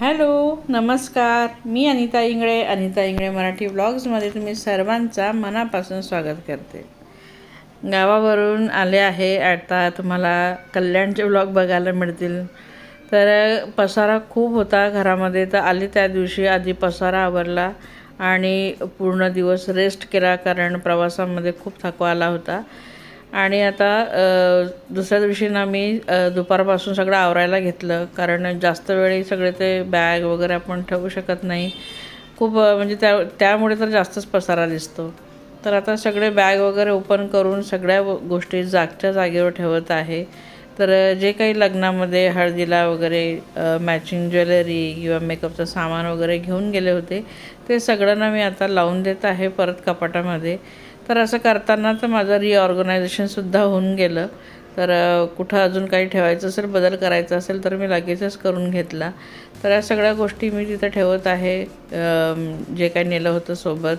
Hello नमस्कार. मी अनिता इंगळे अनिता इंगळे मराठी ब्लॉग्समध्ये तुम्ही सर्वांचा मनापासून स्वागत करते. गावावरून आले आहे आता तुम्हाला कल्याणचे ब्लॉग बघायला मिळतील. तर पसारा खूप होता घरामध्ये तर आले त्या दिवशी आधी पसारा आवरला आणि पूर्ण दिवस रेस्ट केला कारण प्रवासामध्ये खूप थकवा आला होता. आणि आता दुसऱ्या दिवशी ना मी दुपारपासून सगळं आवरायला घेतलं. कारण जास्त वेळी सगळे ते बॅग वगैरे आपण ठेवू शकत नाही. खूप म्हणजे त्या त्यामुळे तर जास्तच पसारा दिसतो. तर आता सगळे बॅग वगैरे ओपन करून सगळ्या व- गोष्टी जागच्या जागेवर ठेवत आहे. तर जे काही लग्नामध्ये हळदीला वगैरे मॅचिंग ज्वेलरी किंवा मेकअपचं सामान वगैरे घेऊन गेले होते ते सगळ्यांना मी आता लावून देत आहे परत कपाटामध्ये. तर असं करताना तर माझं रिऑर्गनायझेशनसुद्धा होऊन गेलं. तर कुठं अजून काही ठेवायचं असेल बदल करायचा असेल तर मी लगेचच करून घेतला. तर या सगळ्या गोष्टी मी तिथं ठेवत आहे जे काही नेलं होतं सोबत.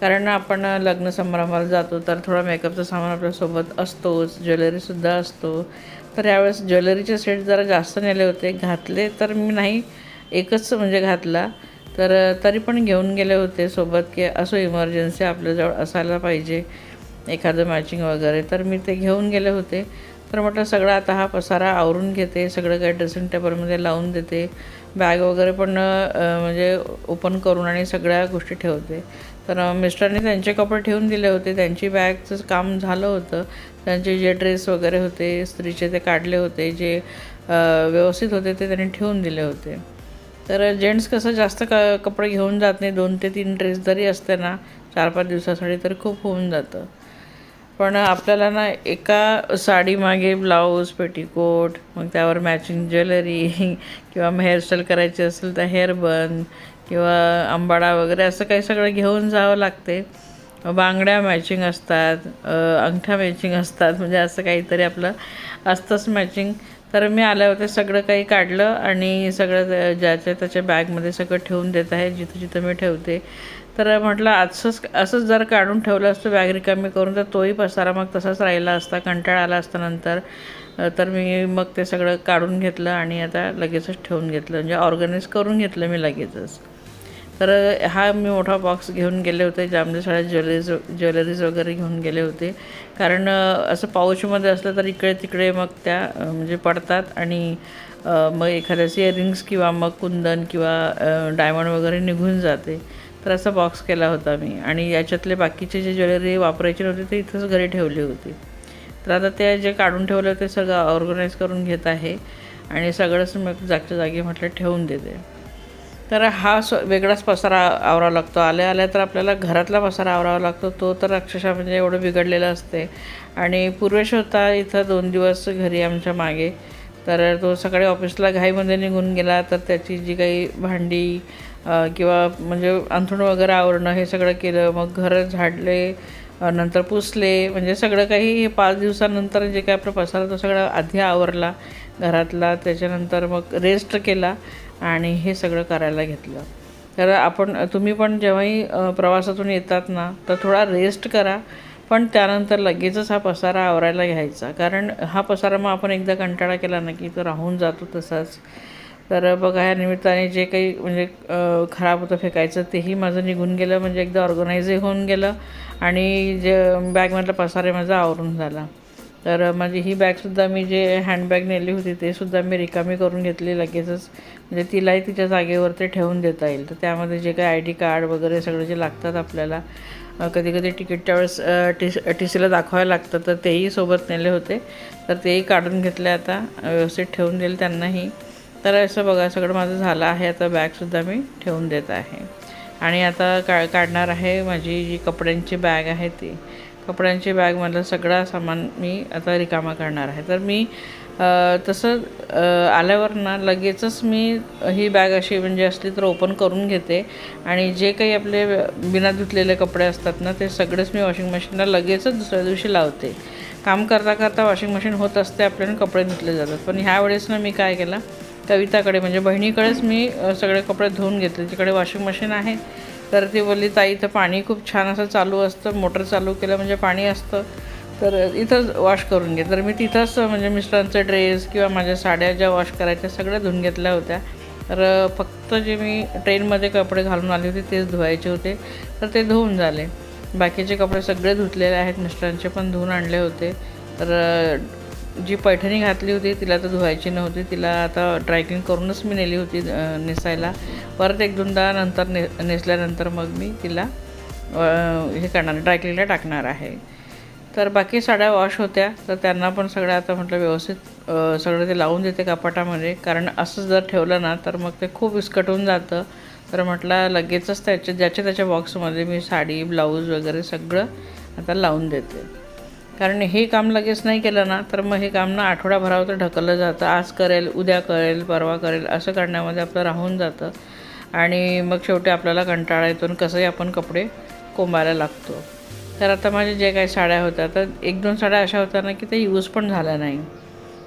कारण आपण लग्न समारंभाला जातो तर थोडा मेकअपचं सामान आपल्यासोबत असतोच ज्वेलरीसुद्धा असतो. तर यावेळेस ज्वेलरीचे सेट जरा जास्त नेले होते. घातले तर मी नाही एकच म्हणजे घातला. तर तरी पण घेऊन गेले होते सोबत की असो इमर्जन्सी आपल्याजवळ असायला पाहिजे एखादं मॅचिंग वगैरे. तर मी ते घेऊन गेले होते. तर म्हटलं सगळं आता हा पसारा आवरून घेते सगळं काही ड्रेसिंग टेबलमध्ये लावून देते. बॅग वगैरे पण म्हणजे ओपन करून आणि सगळ्या गोष्टी ठेवते. तर मिस्टरनी मिस्टरने त्यांचे कपडे ठेवून दिले होते. त्यांची बॅगचं काम झालं होतं. त्यांचे जे ड्रेस वगैरे होते स्त्रीचे ते काढले होते. जे व्यवस्थित होते ते त्यांनी ठेवून दिले होते. तर जेंट्स कसं जास्त क कपडे घेऊन जात नाही. दोन ते तीन ड्रेस जरी असते ना चार पाच दिवसासाठी तर खूप होऊन जातं. पण आपल्याला ना एका साडीमागे ब्लाऊज पेटीकोट मग त्यावर मॅचिंग ज्वेलरी किंवा हेअरस्टाईल करायची असेल तर हेअर बन किंवा आंबाडा वगैरे असं काही सगळं घेऊन जावं लागते. बांगड्या मॅचिंग असतात अंगठ्या मॅचिंग असतात. म्हणजे असं काहीतरी आपलं असतंच मॅचिंग तर मी आल्यावर सगळं काही काढलं आणि सगळं ज्याच्या त्याच्या बॅगमध्ये सगळं ठेवून देत आहे जिथं जिथं मी ठेवते. तर म्हटलं असंच असंच जर काढून ठेवलं असतं बॅग रिकामी करून तर तोही पसारा मग तसाच राहिला असता कंटाळा आला असता नंतर. तर मी मग ते सगळं काढून घेतलं आणि आता लगेचच ठेवून घेतलं. म्हणजे ऑर्गनाईज करून घेतलं मी लगेचच. तर हा मी मोठा बॉक्स घेऊन गेले होते ज्यामध्ये सगळ्या ज्वेलरीज ज्वेलरीज वगैरे घेऊन गेले होते. कारण असं पाऊचमध्ये असलं तर इकडे तिकडे मग त्या म्हणजे पडतात आणि मग एखाद्याचे इयरिंग्स किंवा मग कुंदन किंवा डायमंड वगैरे निघून जाते. तर असा बॉक्स केला होता मी. आणि याच्यातले बाकीचे जे ज्वेलरी वापरायचे नव्हते ते इथंच घरी ठेवली होती. तर आता ते जे काढून ठेवलं ते सगळं ऑर्गनाईज करून घेत आहे. आणि सगळंच मग जागच्या जागी म्हटलं ठेवून देते. तर हा स्व वेगळाच पसारा आवरावा लागतो. आल्या आल्या तर आपल्याला घरातला पसारा आवरावा लागतो. तो तर अक्षरशः म्हणजे एवढं बिघडलेलं असते. आणि पूर्वेश होता इथं दोन दिवस घरी आमच्या मागे. तर तो सकाळी ऑफिसला घाईमध्ये निघून गेला तर त्याची जी काही भांडी किंवा म्हणजे अंथरूण वगैरे आवरणं हे सगळं केलं. मग घर झाडले नंतर पुसले. म्हणजे सगळं काही हे पाच दिवसानंतर जे काही आपलं पसारा तो सगळं आधी आवरला घरातला. त्याच्यानंतर मग रेस्ट केला. आणि हे सगळं करायला घेतलं. तर आपण तुम्ही पण जेव्हाही प्रवासातून येतात ना तर थोडा रेस्ट करा. पण त्यानंतर लगेचच हा पसारा आवरायला घ्यायचा. कारण हा पसारा मग आपण एकदा कंटाळा केला ना की तो राहून जातो तसाच. तर बघा ह्या निमित्ताने जे काही म्हणजे खराब होतं फेकायचं तेही माझं निघून गेलं. म्हणजे एकदा ऑर्गनाईजही होऊन गेलं आणि जे बॅगमधला पसारा माझा आवरून झाला. तर माझी म्हणजे ही बॅगसुद्धा मी जे हँडबॅग नेली होती ते सुद्धा मी रिकामी करून घेतली लगेचच. म्हणजे तिलाही तिच्या जागेवर ते ठेवून देता येईल. तर त्यामध्ये जे काही आय डी कार्ड वगैरे सगळं जे लागतात आपल्याला कधी कधी तिकीटच्या वेळेस टी टी सीला दाखवायला लागतं तर तेही सोबत नेले होते. तर तेही काढून घेतले आता व्यवस्थित ठेवून देईल त्यांनाही. तर असं बघा सगळं माझं झालं आहे. आता बॅगसुद्धा मी ठेवून देत आहे. आणि आता का काढणार आहे माझी जी कपड्यांची बॅग आहे ती. कपड्यांची बॅगमधलं सगळा सामान मी आता रिकामा करणार आहे. तर मी तसं आल्यावर ना लगेचच मी ही बॅग अशी म्हणजे असली तर ओपन करून घेते. आणि जे काही आपले बिना धुतलेले कपडे असतात ना ते सगळेच मी वॉशिंग मशीनला लगेचच दुसऱ्या दिवशी लावते. काम करता करता वॉशिंग मशीन होत असते आपल्याला कपडे धुतले जातात. पण ह्यावेळेस ना मी काय केलं कविताकडे म्हणजे बहिणीकडेच मी सगळे कपडे धुवून घेतले. तिकडे वॉशिंग मशीन आहे तर ती बोलली ताई इथं पाणी खूप छान असं चालू असतं मोटर चालू केलं म्हणजे पाणी असतं तर इथंच वॉश करून घे. तर मी तिथंच म्हणजे मिस्टरांचे ड्रेस किंवा माझ्या साड्या ज्या वॉश करायच्या सगळ्या धुवून घेतल्या होत्या. तर फक्त जे मी ट्रेनमध्ये कपडे घालून आले होते तेच धुवायचे होते. तर ते धुवून झाले. बाकीचे कपडे सगळे धुतलेले आहेत मिस्टरांचे पण धुवून आणले होते. तर जी पैठणी घातली होती तिला तर धुवायची नव्हती. तिला आता ड्रायक्लिंग करूनच मी नेली होती नेसायला. परत एक दोनदा नंतर ने नेसल्यानंतर मग मी तिला हे करणार ड्रायक्लिंगला टाकणार आहे. तर बाकी साड्या वॉश होत्या. तर त्यांना पण सगळ्या आता म्हटलं व्यवस्थित सगळं ते लावून देते कपाटामध्ये. कारण असं जर ठेवलं ना तर मग ते खूप विस्कटून जातं. तर म्हटलं लगेचच त्याच्या ज्याच्या त्याच्या बॉक्समध्ये मी साडी ब्लाऊज वगैरे सगळं आता लावून देते. कारण हे काम लगेच नाही केलं ना तर मग हे काम ना आठवडाभरावर तर ढकललं जातं. आज करेल उद्या करेल परवा करेल असं करण्यामध्ये आपलं राहून जातं. आणि मग शेवटी आपल्याला कंटाळा येतो आणि कसंही आपण कपडे कोंबायला लागतो. तर आता माझ्या जे काही साड्या होत्या तर एक दोन साड्या अशा होत्या ना की ते यूज पण झाल्या नाही.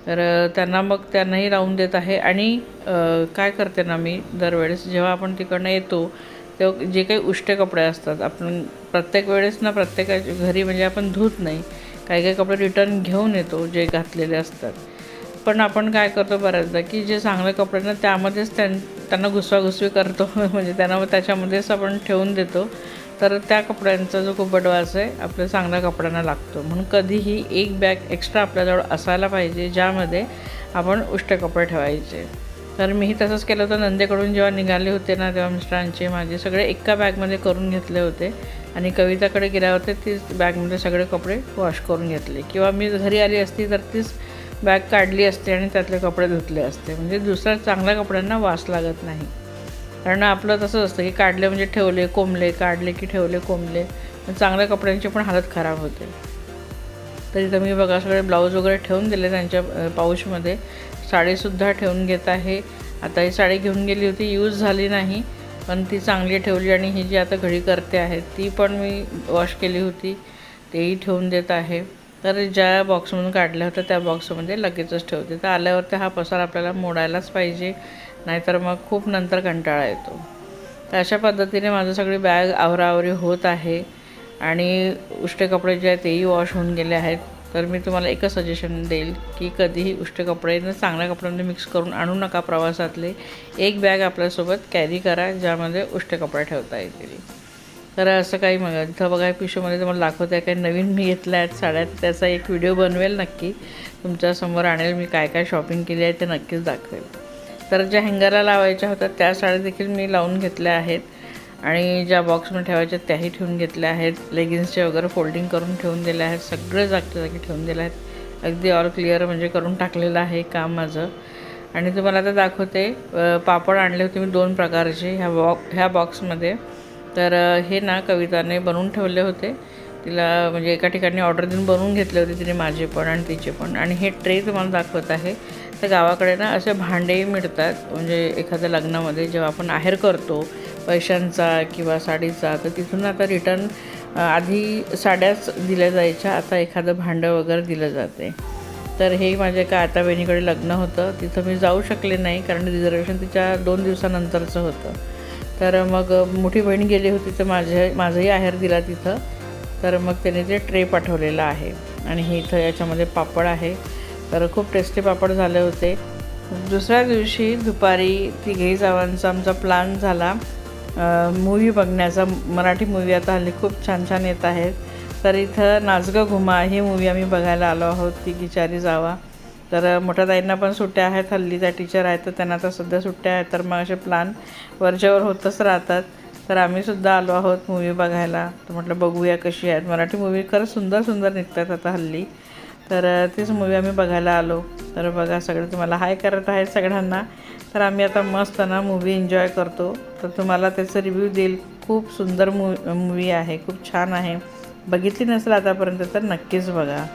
तर त्यांना मग त्यांनाही लावून देत आहे. आणि काय करते ना मी दरवेळेस जेव्हा आपण तिकडनं येतो तेव्हा जे काही उष्टे कपडे असतात आपण प्रत्येक वेळेस ना प्रत्येकाच्या घरी म्हणजे आपण धुत नाही. काही काही कपडे रिटर्न घेऊन येतो जे घातलेले असतात. पण आपण काय करतो बऱ्याचदा की जे चांगले कपडे ना त्यामध्येच त्यां त्यांना घुसवाघुसवी करतो. म्हणजे त्यांना त्याच्यामध्येच आपण ठेवून देतो. तर त्या कपड्यांचा जो खूप बडवास आहे आपल्या चांगल्या कपड्यांना लागतो. म्हणून कधीही एक बॅग एक्स्ट्रा आपल्याजवळ असायला पाहिजे ज्यामध्ये आपण उष्ट कपडे ठेवायचे. तर मीही तसंच केलं होतं. नंदेकडून जेव्हा निघाले होते ना तेव्हा मिस्टरांचे माझे सगळे एका बॅगमध्ये करून घेतले होते. आणि कविताकडे गेल्यावर होते तीच बॅगमध्ये सगळे कपडे वॉश करून घेतले. किंवा मी घरी आली असती तर तीच बॅग काढली असते आणि त्यातले कपडे धुतले असते. म्हणजे दुसऱ्या चांगल्या कपड्यांना वास लागत नाही. कारण आपलं तसंच असतं की काढले म्हणजे ठेवले कोंबले काढले की ठेवले कोंबले. चांगल्या कपड्यांची पण हालत खराब होते. तर इथं मी बघा सगळे ब्लाऊज वगैरे ठेवून दिले त्यांच्या पाऊचमध्ये. साडीसुद्धा ठेवून घेत आहे. आता ही साडी घेऊन गेली होती यूज झाली नाही. पण ती चांगली ठेवली आणि ही जी आता घडी करते आहे ती पण मी वॉश केली होती. तेही ठेवून देत आहे. तर ज्या बॉक्समधून काढल्या होत्या त्या बॉक्समध्ये लगेचच ठेवते. तर आल्यावरती हा पसार आपल्याला मोडायलाच पाहिजे. नाहीतर मग खूप नंतर कंटाळा येतो. तर अशा पद्धतीने माझं सगळी बॅग आवराआवरी होत आहे. आणि उष्टे कपडे जे आहेत तेही वॉश होऊन गेले आहेत. तर मी तुम्हाला एकच सजेशन देईल की कधीही उष्ट कपडे न चांगल्या कपड्यांमध्ये मिक्स करून आणू नका प्रवासातले. एक बॅग आपल्यासोबत कॅरी करा ज्यामध्ये उष्ट कपडे ठेवता येतील. तर असं काही मग इथं बघा पिशोमध्ये तुम्हाला दाखवत आहे काही नवीन मी घेतल्या आहेत साड्या त्याचा एक व्हिडिओ बनवेल नक्की. तुमच्यासमोर आणेल मी काय काय शॉपिंग केली आहे ते नक्कीच दाखवेल. तर ज्या हँगरला लावायच्या होत्या त्या साड्या देखील मी लावून घेतल्या आहेत. आणि ज्या बॉक्समध्ये ठेवायच्या त्याही ठेवून घेतल्या आहेत. लेगिन्सचे वगैरे फोल्डिंग करून ठेवून दिले आहेत. सगळे जागच्या जागी ठेवून दिले आहेत. अगदी ऑल क्लिअर म्हणजे करून टाकलेलं आहे काम माझं. आणि तुम्हाला आता दाखवते पापड आणले होते मी दोन प्रकारचे ह्या बॉक ह्या बॉक्समध्ये तर हे ना कविताने बनवून ठेवले होते. तिला म्हणजे एका ठिकाणी ऑर्डर देऊन बनवून घेतले होते तिने माझे पण आणि तिचे पण. आणि हे ट्रे तुम्हाला दाखवत आहे. तर गावाकडे ना असे भांडेही मिळतात. म्हणजे एखाद्या लग्नामध्ये जेव्हा आपण आहेर करतो पैशांचा किंवा साडीचा तर तिथून आता रिटर्न आधी साड्याच दिल्या जायच्या आता एखादं भांडं वगैरे दिलं जाते. तर हे माझ्या का आता बहिणीकडे लग्न होतं. तिथं मी जाऊ शकले नाही कारण रिझर्वेशन तिच्या दोन दिवसानंतरचं होतं. तर मग मोठी बहीण गेली होती तर माझे माझंही आहेर दिला तिथं. तर मग त्याने ते ट्रे पाठवलेलं आहे. आणि हे इथं याच्यामध्ये पापड आहे. तर खूप टेस्टी पापड झाले होते. दुसऱ्या दिवशी दुपारी तिघेही जावांचा आमचा प्लॅन झाला. मूवी बघण्याचा मराठी मूवी आता हल्ली खूप छान छान येत आहेत. तर इथं नाचगं घुमा ही मूवी आम्ही बघायला आलो आहोत ती गिचारी जावा. तर मोठ्या ताईंना पण सुट्ट्या आहेत हल्ली त्या टीचर आहेत तर त्यांना आता सध्या सुट्ट्या आहेत. तर मग असे प्लॅन वरच्यावर होतच राहतात. तर आम्हीसुद्धा आलो आहोत मूवी बघायला. तर म्हटलं बघूया कशी आहेत. मराठी मूवी खरंच सुंदर सुंदर निघतात आता हल्ली. तर तीच मूवी आम्ही बघायला आलो. तर बघा सगळे तुम्हाला हाय करत आहेत सगळ्यांना. तर आम्ही आता मस्त ना मूवी एन्जॉय करतो. तर तुम्हाला त्याचं रिव्ह्यू देईल. खूप सुंदर मू मूवी आहे. खूप छान आहे. बघितली नसेल आतापर्यंत तर नक्कीच बघा.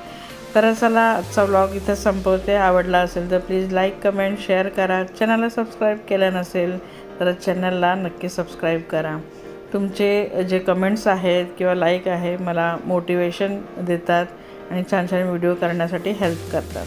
तर चला आजचा व्लॉग इथं संपवते. आवडला असेल तर प्लीज लाईक कमेंट शेअर करा. चॅनलला सबस्क्राईब केलं नसेल तर चॅनलला नक्की सबस्क्राईब करा. तुमचे जे कमेंट्स आहेत किंवा लाईक आहे मला मोटिवेशन देतात आणि छान छान व्हिडिओ करण्यासाठी हेल्प करतात.